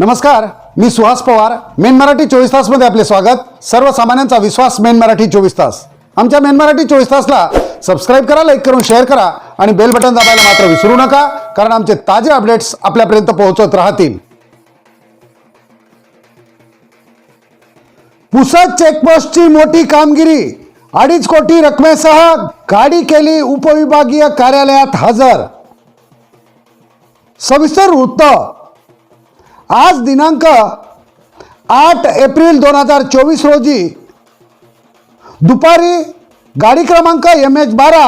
नमस्कार मी सुहास पवार. मेन मराठी चोवीस तासमध्ये आपले स्वागत. सर्वसामान्यांचा विश्वास मेन मराठी चोवीस तास. आमच्या मेन मराठी चोवीस तासला सबस्क्राईब करा लाईक करून शेअर करा आणि बेल बटन दाबायला मात्र विसरू नका कारण आमचे ताजे अपडेट्स आपल्यापर्यंत पोहोचत राहतील. पुसद चेकपोस्टची मोठी कामगिरी. अडीच कोटी रकमेसह गाडी केली उपविभागीय कार्यालयात हजर. सविस्तर वृत्त. आज दिनांक आठ एप्रिल दोन हजार चोवीस रोजी दुपारी गाडी क्रमांक एम एच बारा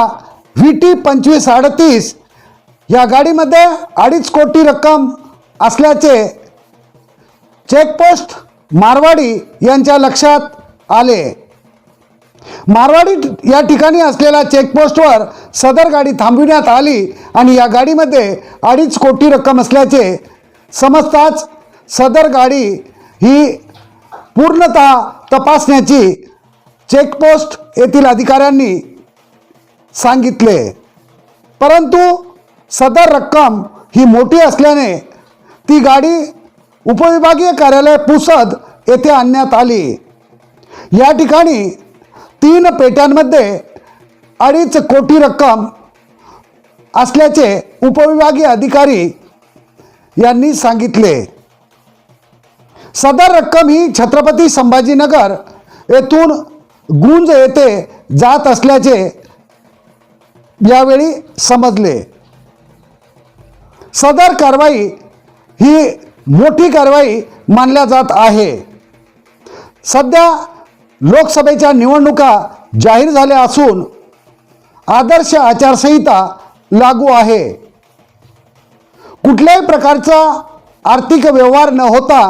व्ही टी पंचवीस अडतीस या गाडीमध्ये अडीच कोटी रक्कम असल्याचे चेकपोस्ट मारवाडी यांच्या लक्षात आले. मारवाडी या ठिकाणी असलेल्या चेकपोस्टवर सदर गाडी थांबविण्यात आली आणि या गाडीमध्ये अडीच कोटी रक्कम असल्याचे समजताच सदर गाडी ही पूर्णतः तपासण्याची चेकपोस्ट येथील अधिकाऱ्यांनी सांगितले. परंतु सदर रक्कम ही मोठी असल्याने ती गाडी उपविभागीय कार्यालय पुसद येथे आणण्यात आली. या ठिकाणी तीन पेट्यांमध्ये अडीच कोटी रक्कम असल्याचे उपविभागीय अधिकारी यांनी सांगितले. सदर रक्कम ही छत्रपती संभाजीनगर येथून गुंज येथे जात असल्याचे यावेळी समजले. सदर कारवाई ही मोठी कारवाई मानल्या जात आहे. सध्या लोकसभेच्या निवडणुका जाहीर झाल्या असून आदर्श आचारसंहिता लागू आहे. कुठल्याही प्रकारचा आर्थिक व्यवहार न होता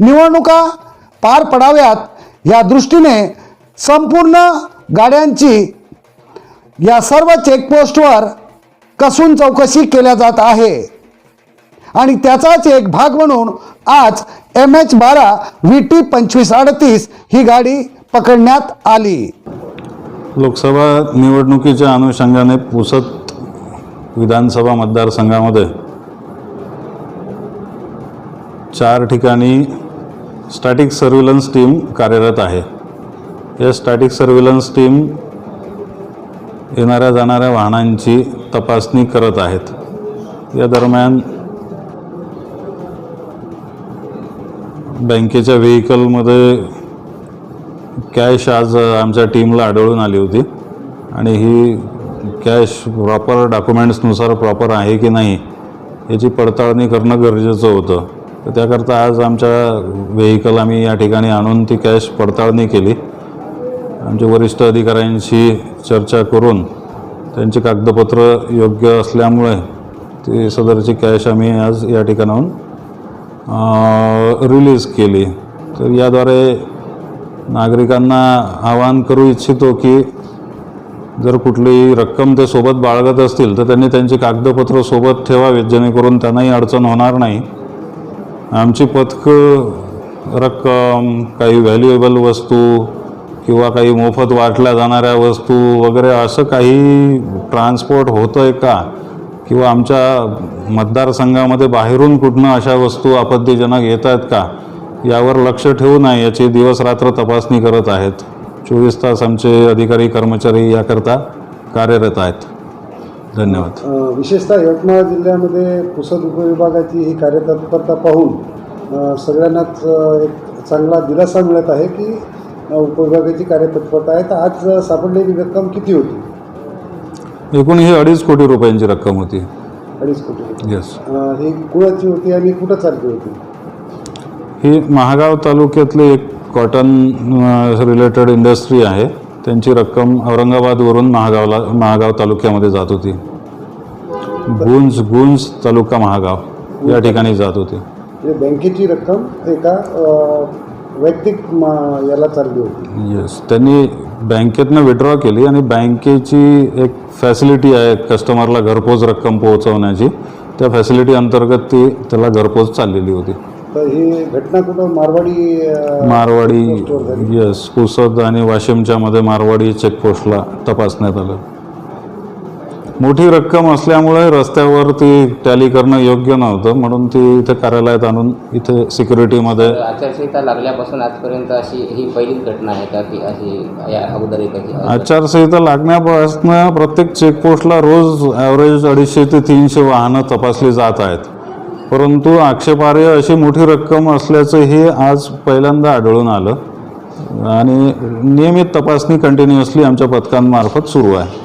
निवडणुका पार पडाव्यात या दृष्टीने संपूर्ण गाड्यांची या सर्व चेकपोस्टवर कसून चौकशी केल्या जात आहे. आणि त्याचाच एक भाग म्हणून आज एम एच बारा व्ही टी पंचवीस अडतीस ही गाडी पकडण्यात आली. लोकसभा निवडणुकीच्या अनुषंगाने पुसत विधानसभा मतदारसंघामध्ये चार ठिकाणी स्टॅटिक सर्व्हिलन्स टीम कार्यरत आहे. या स्टॅटिक सर्व्हिलन्स टीम येणाऱ्या जाणाऱ्या वाहनांची तपासणी करत आहेत. या दरम्यान बँकेच्या व्हेकलमध्ये कॅश आज आमच्या टीमला आढळून आली होती. आणि ही कॅश प्रॉपर डॉक्युमेंट्सनुसार प्रॉपर आहे की नाही याची पडताळणी करणं गरजेचं होतं. तर त्याकरता आज आमच्या व्हेकल आम्ही या ठिकाणी आणून ती कॅश पडताळणी केली. आमच्या वरिष्ठ अधिकाऱ्यांशी चर्चा करून त्यांची कागदपत्र योग्य असल्यामुळे ती सदरची कॅश आम्ही आज या ठिकाणाहून रिलीज केली. तर याद्वारे नागरिकांना आवाहन करू इच्छितो की जर कुठली रक्कम ते सोबत बाळगत असतील तर त्यांनी त्यांची कागदपत्र सोबत ठेवावीत जेणेकरून त्यांनाही अडचण होणार नाही. आमची पथकं रक्कम काही व्हॅल्युएबल वस्तू किंवा काही मोफत वाटल्या जाणाऱ्या वस्तू वगैरे असं काही ट्रान्सपोर्ट होतं आहे का? किंवा आमच्या मतदारसंघामध्ये बाहेरून कुठनं अशा वस्तू आपत्तीजनक येत आहेत का? यावर लक्ष ठेवू नये याची दिवस रात्र तपासणी करत आहेत. चोवीस तास आमचे अधिकारी कर्मचारी याकरता कार्यरत आहेत. धन्यवाद. विशेषतः यवतमाळ जिल्ह्यामध्ये पुसद उपविभागाची ही कार्यतत्परता पाहून सगळ्यांनाच एक चांगला दिलासा मिळत आहे की उपविभागाची कार्यतत्परता आहे. तर आज सापडलेली रक्कम किती होती? एकूण ही अडीच कोटी रुपयांची रक्कम होती. अडीच कोटी. येस ही कुणाची होती आणि कुठं चालली होती? ही महागाव तालुक्यातली एक कॉटन रिलेटेड इंडस्ट्री आहे. त्यांची रक्कम औरंगाबादवरून महागावला महागाव तालुक्यामध्ये जात होती. गुंज गुंज तालुका महागाव या ठिकाणी जात होती. म्हणजे बँकेची रक्कम एका वैयक्तिक याला चालली होती. येस त्यांनी बँकेतनं विड्रॉ केली आणि बँकेची एक फॅसिलिटी आहे कस्टमरला घरपोच रक्कम पोहोचवण्याची. त्या फॅसिलिटी अंतर्गत ती त्याला घरपोच चाललेली होती. तर ही घटना कुठं? मारवाडी अ, मारवाडी पोस्टवर झाली. येस पुसद आणि वाशिमच्या मध्ये मारवाडी चेकपोस्टला तपासण्यात आलं. मोठी रक्कम असल्यामुळे रस्त्यावर ती टॅली करणं योग्य नव्हतं म्हणून ती इथे कार्यालयात आणून इथे सिक्युरिटीमध्ये तर आचारसंहिता लागल्यापासून आजपर्यंत अशी ही पहिलीच घटना आहे का की अशी या अगोदर एकाची आचारसंहिता लागण्यापासून प्रत्येक चेकपोस्टला रोज ॲव्हरेज अडीचशे ते तीनशे वाहनं तपासली जात आहेत. परंतु आक्षेपार्ह अशी मोठी रक्कम असल्याचं हे आज पहिल्यांदा आढळून आलं. आणि नियमित तपासणी कंटिन्युअसली आमच्या पथकांमार्फत सुरू आहे.